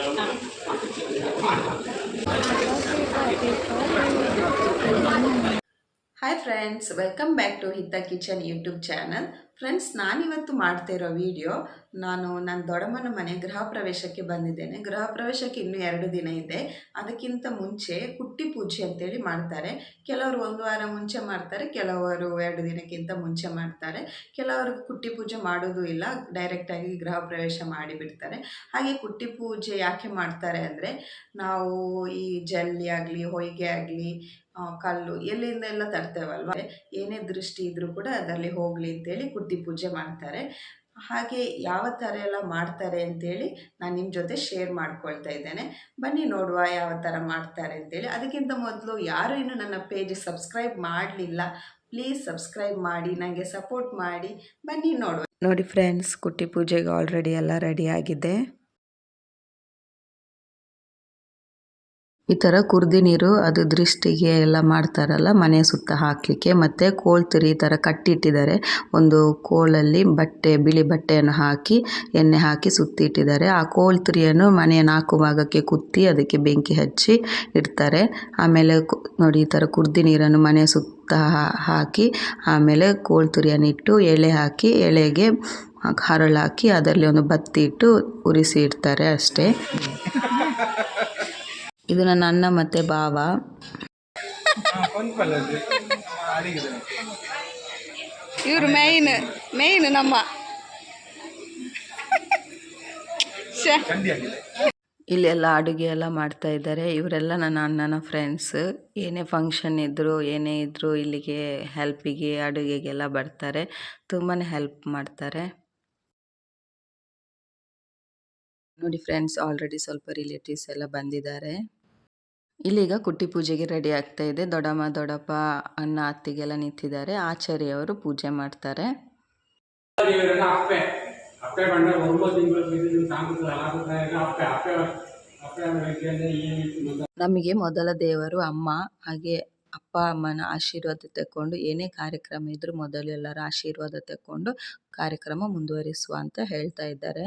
嗯 hi friends welcome back to Hita kitchen YouTube channel friends ನಾನಿವತ್ತು ಮಾಡ್ತಾ ಇರೋ video ನಾನು ನನ್ನ ದೊಡ್ಡಮ್ಮನ ಮನೆ ಗೃಹ ಪ್ರವೇಶಕ್ಕೆ ಬಂದಿದ್ದೇನೆ. ಗೃಹ ಪ್ರವೇಶಕ್ಕೆ ಇನ್ನೂ ಎರಡು ದಿನ ಇದೆ. ಅದಕ್ಕಿಂತ ಮುಂಚೆ ಕುಟ್ಟಿ ಪೂಜೆ ಅಂತೇಳಿ ಮಾಡ್ತಾರೆ. ಕೆಲವರು ಒಂದು ವಾರ ಮುಂಚೆ ಮಾಡ್ತಾರೆ, ಕೆಲವರು ಎರಡು ದಿನಕ್ಕಿಂತ ಮುಂಚೆ ಮಾಡ್ತಾರೆ. ಕೆಲವರು ಕುಟ್ಟಿ ಪೂಜೆ ಮಾಡೋದು ಇಲ್ಲ ಡೈರೆಕ್ಟಾಗಿ ಗೃಹ ಪ್ರವೇಶ ಮಾಡಿಬಿಡ್ತಾರೆ. ಹಾಗೆ ಕುಟ್ಟಿ ಪೂಜೆ ಯಾಕೆ ಮಾಡ್ತಾರೆ ಅಂದರೆ, ನಾವು ಈ ಜಲ್ಲಿ ಆಗಲಿ, ಹೊಯ್ಗೆ ಆಗಲಿ ಕಲ್ಲು ಎಲ್ಲಿಂದ ಎಲ್ಲ ತರ್ತೇವಲ್ವ? ಏನೇ ದೃಷ್ಟಿ ಇದ್ರೂ ಕೂಡ ಅದರಲ್ಲಿ ಹೋಗಲಿ ಅಂತೇಳಿ ಕುಟ್ಟಿ ಪೂಜೆ ಮಾಡ್ತಾರೆ. ಹಾಗೆ ಯಾವ ಥರ ಎಲ್ಲ ಮಾಡ್ತಾರೆ ಅಂತೇಳಿ ನಾನು ನಿಮ್ಮ ಜೊತೆ ಶೇರ್ ಮಾಡ್ಕೊಳ್ತಾ ಇದ್ದೇನೆ. ಬನ್ನಿ ನೋಡುವ ಯಾವ ಥರ ಮಾಡ್ತಾರೆ ಅಂತೇಳಿ. ಅದಕ್ಕಿಂತ ಮೊದಲು ಯಾರು ಇನ್ನೂ ನನ್ನ ಪೇಜ್ ಸಬ್ಸ್ಕ್ರೈಬ್ ಮಾಡಲಿಲ್ಲ ಪ್ಲೀಸ್ ಸಬ್ಸ್ಕ್ರೈಬ್ ಮಾಡಿ ನನಗೆ ಸಪೋರ್ಟ್ ಮಾಡಿ. ಬನ್ನಿ ನೋಡುವ. ನೋಡಿ ಫ್ರೆಂಡ್ಸ್ ಕುಟ್ಟಿ ಪೂಜೆಗೆ ಆಲ್ರೆಡಿ ಎಲ್ಲ ರೆಡಿ ಆಗಿದೆ. ಈ ಥರ ಕುರ್ದಿ ನೀರು ಅದು ದೃಷ್ಟಿಗೆ ಎಲ್ಲ ಮಾಡ್ತಾರಲ್ಲ, ಮನೆ ಸುತ್ತ ಹಾಕಲಿಕ್ಕೆ. ಮತ್ತು ಕೋಳ್ತುರಿ ಈ ಥರ ಕಟ್ಟಿಟ್ಟಿದ್ದಾರೆ. ಒಂದು ಕೋಲಲ್ಲಿ ಬಟ್ಟೆ, ಬಿಳಿ ಬಟ್ಟೆಯನ್ನು ಹಾಕಿ, ಎಣ್ಣೆ ಹಾಕಿ ಸುತ್ತಿಟ್ಟಿದ್ದಾರೆ. ಆ ಕೋಳ್ತುರಿಯನ್ನು ಮನೆಯ ನಾಲ್ಕು ಭಾಗಕ್ಕೆ ಕುತ್ತಿ ಅದಕ್ಕೆ ಬೆಂಕಿ ಹಚ್ಚಿ ಇಡ್ತಾರೆ. ಆಮೇಲೆ ನೋಡಿ ಈ ಥರ ಕುರ್ದಿ ನೀರನ್ನು ಮನೆ ಸುತ್ತ ಹಾಕಿ, ಆಮೇಲೆ ಕೋಳ್ತುರಿಯನ್ನು ಇಟ್ಟು ಎಳೆ ಹಾಕಿ, ಎಳೆಗೆ ಹರಳಾಕಿ ಅದರಲ್ಲಿ ಒಂದು ಬತ್ತಿ ಇಟ್ಟು ಉರಿಸಿ ಇಡ್ತಾರೆ ಅಷ್ಟೇ. ಇದು ನನ್ನ ಅಣ್ಣ ಮತ್ತೆ ಭಾವ. ಇವ್ರು ಮೇಯ್ನ್ ಮೇಯ್ನ್ ನಮ್ಮ. ಇಲ್ಲಿ ಎಲ್ಲ ಅಡುಗೆ ಎಲ್ಲ ಮಾಡ್ತಾ ಇದ್ದಾರೆ. ಇವರೆಲ್ಲ ನನ್ನ ಅಣ್ಣನ ಫ್ರೆಂಡ್ಸ್ ಏನೇ ಫಂಕ್ಷನ್ ಇದ್ರು ಏನೇ ಇದ್ದರೂ ಇಲ್ಲಿಗೆ ಹೆಲ್ಪಿಗೆ ಅಡುಗೆಗೆಲ್ಲ ಬರ್ತಾರೆ. ತುಂಬಾ ಹೆಲ್ಪ್ ಮಾಡ್ತಾರೆ. ನೋಡಿ ಫ್ರೆಂಡ್ಸ್ ಆಲ್ರೆಡಿ ಸ್ವಲ್ಪ ರಿಲೇಟಿವ್ಸ್ ಎಲ್ಲ ಬಂದಿದ್ದಾರೆ. ಇಲ್ಲೀಗ ಕುಟ್ಟಿ ಪೂಜೆಗೆ ರೆಡಿ ಆಗ್ತಾ ಇದೆ. ದೊಡ್ಡಮ್ಮ ದೊಡ್ಡಪ್ಪ ಅನ್ನ ಅತ್ತಿಗೆಲ್ಲ ನಿಂತಿದ್ದಾರೆ. ಆಚಾರ್ಯವರು ಪೂಜೆ ಮಾಡ್ತಾರೆ. ನಮಗೆ ಮೊದಲ ದೇವರು ಅಮ್ಮ ಹಾಗೆ ಅಪ್ಪ ಅಮ್ಮನ ಆಶೀರ್ವಾದ ತಕೊಂಡು ಏನೇ ಕಾರ್ಯಕ್ರಮ ಇದ್ರು ಮೊದಲು ಎಲ್ಲರ ಆಶೀರ್ವಾದ ತಕೊಂಡು ಕಾರ್ಯಕ್ರಮ ಮುಂದುವರಿಸುವ ಅಂತ ಹೇಳ್ತಾ ಇದ್ದಾರೆ.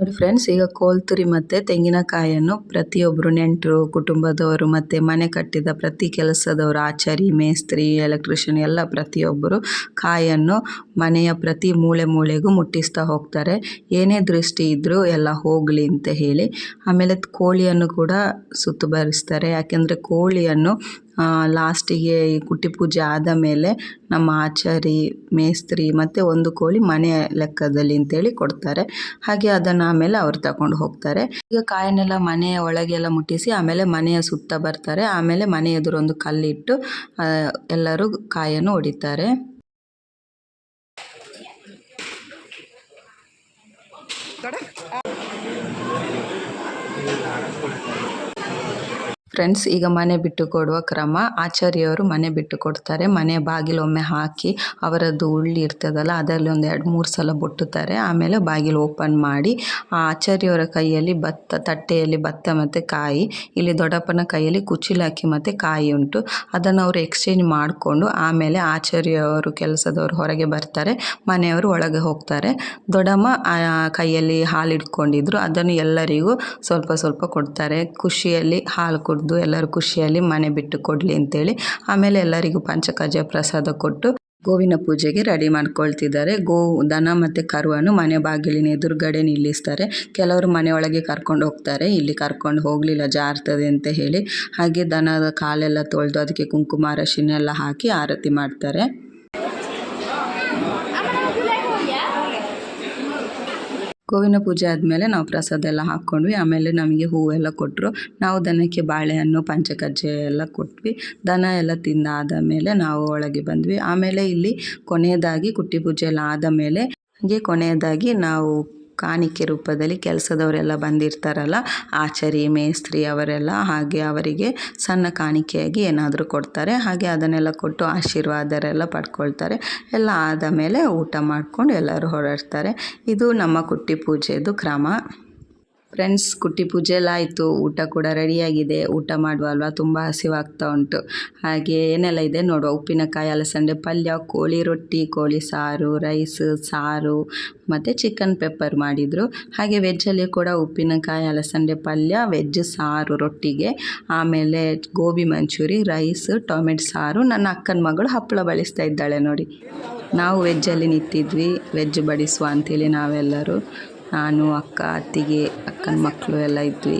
ನೋಡಿ ಫ್ರೆಂಡ್ಸ್ ಈಗ ಕೋಲ್ತುರಿ ಮತ್ತು ತೆಂಗಿನಕಾಯನ್ನು ಪ್ರತಿಯೊಬ್ಬರು ನೆಂಟರು, ಕುಟುಂಬದವರು ಮತ್ತು ಮನೆ ಕಟ್ಟಿದ ಪ್ರತಿ ಕೆಲಸದವರು, ಆಚಾರಿ, ಮೇಸ್ತ್ರಿ ಎಲೆಕ್ಟ್ರಿಷಿಯನ್ ಎಲ್ಲ ಪ್ರತಿಯೊಬ್ಬರು ಕಾಯನ್ನು ಮನೆಯ ಪ್ರತಿ ಮೂಳೆ ಮೂಳೆಗೂ ಮುಟ್ಟಿಸ್ತಾ ಹೋಗ್ತಾರೆ. ಏನೇ ದೃಷ್ಟಿ ಇದ್ದರೂ ಎಲ್ಲ ಹೋಗಲಿ ಅಂತ ಹೇಳಿ. ಆಮೇಲೆ ಕೋಳಿಯನ್ನು ಕೂಡ ಸುತ್ತು ಬರೆಸ್ತಾರೆ ಯಾಕೆಂದರೆ ಕೋಳಿಯನ್ನು ಲಾಸ್ಟಿಗೆ ಈ ಕುಟ್ಟಿ ಪೂಜೆ ಆದ ಮೇಲೆ ನಮ್ಮ ಆಚಾರಿ, ಮೇಸ್ತ್ರಿ ಮತ್ತು ಒಂದು ಕೋಳಿ ಮನೆಯ ಲೆಕ್ಕದಲ್ಲಿ ಅಂತೇಳಿ ಕೊಡ್ತಾರೆ. ಹಾಗೆ ಅದನ್ನು ಆಮೇಲೆ ಅವ್ರು ತಗೊಂಡು ಹೋಗ್ತಾರೆ. ಈಗ ಕಾಯನ್ನೆಲ್ಲ ಮನೆಯ ಒಳಗೆಲ್ಲ ಮುಟ್ಟಿಸಿ ಆಮೇಲೆ ಮನೆಯ ಸುತ್ತ ಬರ್ತಾರೆ. ಆಮೇಲೆ ಮನೆ ಎದುರು ಒಂದು ಕಲ್ಲಿಟ್ಟು ಎಲ್ಲರೂ ಕಾಯನ್ನು ಹೊಡಿತಾರೆ. ಫ್ರೆಂಡ್ಸ್ ಈಗ ಮನೆ ಬಿಟ್ಟು ಕೊಡುವ ಕ್ರಮ. ಆಚಾರ್ಯವರು ಮನೆ ಬಿಟ್ಟು ಕೊಡ್ತಾರೆ. ಮನೆ ಬಾಗಿಲೊಮ್ಮೆ ಹಾಕಿ ಅವರದ್ದು ಉಳ್ಳಿ ಇರ್ತದಲ್ಲ, ಅದರಲ್ಲಿ ಒಂದು ಎರಡು ಮೂರು ಸಲ ಬೊಟ್ಟುತ್ತಾರೆ. ಆಮೇಲೆ ಬಾಗಿಲು ಓಪನ್ ಮಾಡಿ, ಆ ಆಚಾರ್ಯವರ ಕೈಯಲ್ಲಿ ಭತ್ತ, ತಟ್ಟೆಯಲ್ಲಿ ಭತ್ತ ಮತ್ತು ಕಾಯಿ, ಇಲ್ಲಿ ದೊಡ್ಡಪ್ಪನ ಕೈಯಲ್ಲಿ ಕುಚಿಲಾಕಿ ಮತ್ತು ಕಾಯಿ ಉಂಟು. ಅದನ್ನು ಅವರು ಎಕ್ಸ್ಚೇಂಜ್ ಮಾಡಿಕೊಂಡು ಆಮೇಲೆ ಆಚಾರ್ಯವರು ಕೆಲಸದವರು ಹೊರಗೆ ಬರ್ತಾರೆ. ಮನೆಯವರು ಒಳಗೆ ಹೋಗ್ತಾರೆ. ದೊಡ್ಡಮ್ಮ ಕೈಯಲ್ಲಿ ಹಾಲು ಇಟ್ಕೊಂಡಿದ್ರು ಅದನ್ನು ಎಲ್ಲರಿಗೂ ಸ್ವಲ್ಪ ಸ್ವಲ್ಪ ಕೊಡ್ತಾರೆ. ಖುಷಿಯಲ್ಲಿ ಹಾಲು ಕುಡಿದು ಎಲ್ಲರೂ ಖುಷಿಯಲ್ಲಿ ಮನೆ ಬಿಟ್ಟು ಕೊಡಲಿ ಅಂತೇಳಿ ಆಮೇಲೆ ಎಲ್ಲರಿಗೂ ಪಂಚಕಜ್ಜಾಯ ಪ್ರಸಾದ ಕೊಟ್ಟು ಗೋವಿನ ಪೂಜೆಗೆ ರೆಡಿ ಮಾಡ್ಕೊಳ್ತಿದ್ದಾರೆ. ಗೋ, ದನ ಮತ್ತು ಕರುವನ್ನು ಮನೆ ಬಾಗಿಲಿನ ಎದುರುಗಡೆ ನಿಲ್ಲಿಸ್ತಾರೆ. ಕೆಲವರು ಮನೆಯೊಳಗೆ ಕರ್ಕೊಂಡು ಹೋಗ್ತಾರೆ. ಇಲ್ಲಿ ಕರ್ಕೊಂಡು ಹೋಗಲಿಲ್ಲ, ಜಾರ್ತದೆ ಅಂತ ಹೇಳಿ. ಹಾಗೆ ದನದ ಕಾಲೆಲ್ಲ ತೊಳೆದು ಅದಕ್ಕೆ ಕುಂಕುಮ ಅರಶಿನ ಎಲ್ಲ ಹಾಕಿ ಆರತಿ ಮಾಡ್ತಾರೆ. ಗೋವಿನ ಪೂಜೆ ಆದಮೇಲೆ ನಾವು ಪ್ರಸಾದ ಎಲ್ಲ ಹಾಕ್ಕೊಂಡ್ವಿ. ಆಮೇಲೆ ನಮಗೆ ಹೂವೆಲ್ಲ ಕೊಟ್ಟರು ನಾವು ದನಕ್ಕೆ ಬಾಳೆಹಣ್ಣು, ಪಂಚಕಜ್ಜೆ ಎಲ್ಲ ಕೊಟ್ವಿ. ದನ ಎಲ್ಲ ತಿಂದಾದ ಮೇಲೆ ನಾವು ಒಳಗೆ ಬಂದ್ವಿ. ಆಮೇಲೆ ಇಲ್ಲಿ ಕೊನೆಯದಾಗಿ ಕುಟ್ಟಿ ಪೂಜೆ ಎಲ್ಲ ಆದ ಮೇಲೆ ಹಾಗೆ ಕೊನೆಯದಾಗಿ ನಾವು ಕಾಣಿಕೆ ರೂಪದಲ್ಲಿ ಕೆಲಸದವರೆಲ್ಲ ಬಂದಿರ್ತಾರಲ್ಲ ಆಚಾರಿ ಮೇಸ್ತ್ರಿ ಅವರೆಲ್ಲ ಹಾಗೆ ಅವರಿಗೆ ಸಣ್ಣ ಕಾಣಿಕೆಯಾಗಿ ಏನಾದರೂ ಕೊಡ್ತಾರೆ. ಹಾಗೆ ಅದನ್ನೆಲ್ಲ ಕೊಟ್ಟು ಆಶೀರ್ವಾದರೆಲ್ಲ ಪಡ್ಕೊಳ್ತಾರೆ. ಎಲ್ಲ ಆದ ಮೇಲೆ ಊಟ ಮಾಡ್ಕೊಂಡು ಎಲ್ಲರೂ ಹೊರಡ್ತಾರೆ. ಇದು ನಮ್ಮ ಕುಟ್ಟಿ ಪೂಜೆದು ಕ್ರಮ. ಫ್ರೆಂಡ್ಸ್ ಕುಟ್ಟಿ ಪೂಜೆ ಎಲ್ಲ ಆಯಿತು. ಊಟ ಕೂಡ ರೆಡಿಯಾಗಿದೆ ಊಟ ಮಾಡುವ ಅಲ್ವಾ ತುಂಬ ಹಸಿವಾಗ್ತಾ ಉಂಟು. ಹಾಗೆ ಏನೆಲ್ಲ ಇದೆ ನೋಡುವ. ಉಪ್ಪಿನಕಾಯಿ, ಅಲಸಂದೆ, ಪಲ್ಯ, ಕೋಳಿ ರೊಟ್ಟಿ, ಕೋಳಿ ಸಾರು ರೈಸ್ ಸಾರು, ಮತ್ತು ಚಿಕನ್ ಪೆಪ್ಪರ್ ಮಾಡಿದರು. ಹಾಗೆ ವೆಜ್ಜಲ್ಲಿ ಕೂಡ ಉಪ್ಪಿನಕಾಯಿ, ಅಲಸಂದೆ, ಪಲ್ಯ ವೆಜ್ ಸಾರು, ರೊಟ್ಟಿಗೆ, ಆಮೇಲೆ ಗೋಬಿ ಮಂಚೂರಿ ರೈಸ್ ಟೊಮೆಟೊ ಸಾರು. ನನ್ನ ಅಕ್ಕನ ಮಗಳು ಹಪ್ಪಳ ಬಳಸ್ತಾ ಇದ್ದಾಳೆ ನೋಡಿ. ನಾವು ವೆಜ್ಜಲ್ಲಿ ನಿಂತಿದ್ವಿ. ವೆಜ್ ಬಡಿಸುವ ಅಂಥೇಳಿ ನಾವೆಲ್ಲರೂ. ನಾನು ಅಕ್ಕ ಅತ್ತಿಗೆ ಅಕ್ಕನ ಮಕ್ಕಳು ಎಲ್ಲ ಇದ್ವಿ.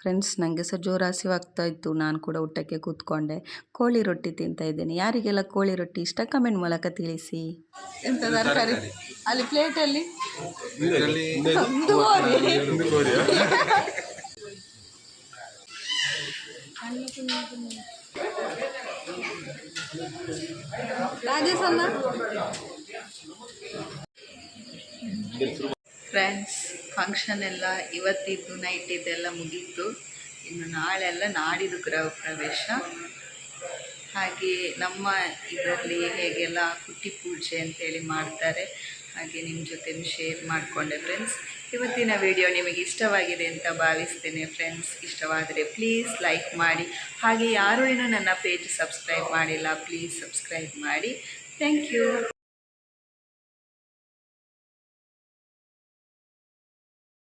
ಫ್ರೆಂಡ್ಸ್ ನನಗೆ ಸಹ ಜೋರು ಹಸಿವಾಗ್ತಾ ಇತ್ತು. ನಾನು ಕೂಡ ಊಟಕ್ಕೆ ಕೂತ್ಕೊಂಡೆ. ಕೋಳಿ ರೊಟ್ಟಿ ತಿಂತಾ ಇದ್ದೇನೆ. ಯಾರಿಗೆಲ್ಲ ಕೋಳಿ ರೊಟ್ಟಿ ಇಷ್ಟ ಕಮೆಂಟ್ ಮೂಲಕ ತಿಳಿಸಿ. ಎಂತ ತರಕಾರಿ? ಅಲ್ಲಿ ಪ್ಲೇಟಲ್ಲಿ ರಾಜೇಶ್ ಅನ್ನ ಫ್ರೆಂಡ್ಸ್ ಫಂಕ್ಷನ್ ಎಲ್ಲ ಇವತ್ತಿದ್ದು ನೈಟ್ ಇದೆಲ್ಲ ಮುಗೀತು. ಇನ್ನು ನಾಳೆಲ್ಲ ನಾಡಿದ್ದು ಗೃಹ ಪ್ರವೇಶ. ಹಾಗೆ ನಮ್ಮ ಇದರಲ್ಲಿ ಹೇಗೆಲ್ಲ ಕುಟ್ಟಿ ಪೂಜೆ ಅಂತೇಳಿ ಮಾಡ್ತಾರೆ, ಹಾಗೆ ನಿಮ್ಮ ಜೊತೆ ಶೇರ್ ಮಾಡಿಕೊಂಡೆ ಫ್ರೆಂಡ್ಸ್ ಇವತ್ತಿನ ವಿಡಿಯೋ ನಿಮಗೆ ಇಷ್ಟವಾಗಿದೆ ಅಂತ ಭಾವಿಸ್ತೇನೆ ಫ್ರೆಂಡ್ಸ್ ಇಷ್ಟವಾದರೆ ಪ್ಲೀಸ್ ಲೈಕ್ ಮಾಡಿ. ಹಾಗೆ ಯಾರು ಇನ್ನೂ ನನ್ನ ಪೇಜ್ ಸಬ್ಸ್ಕ್ರೈಬ್ ಮಾಡಿಲ್ಲ ಪ್ಲೀಸ್ ಸಬ್ಸ್ಕ್ರೈಬ್ ಮಾಡಿ. Thank you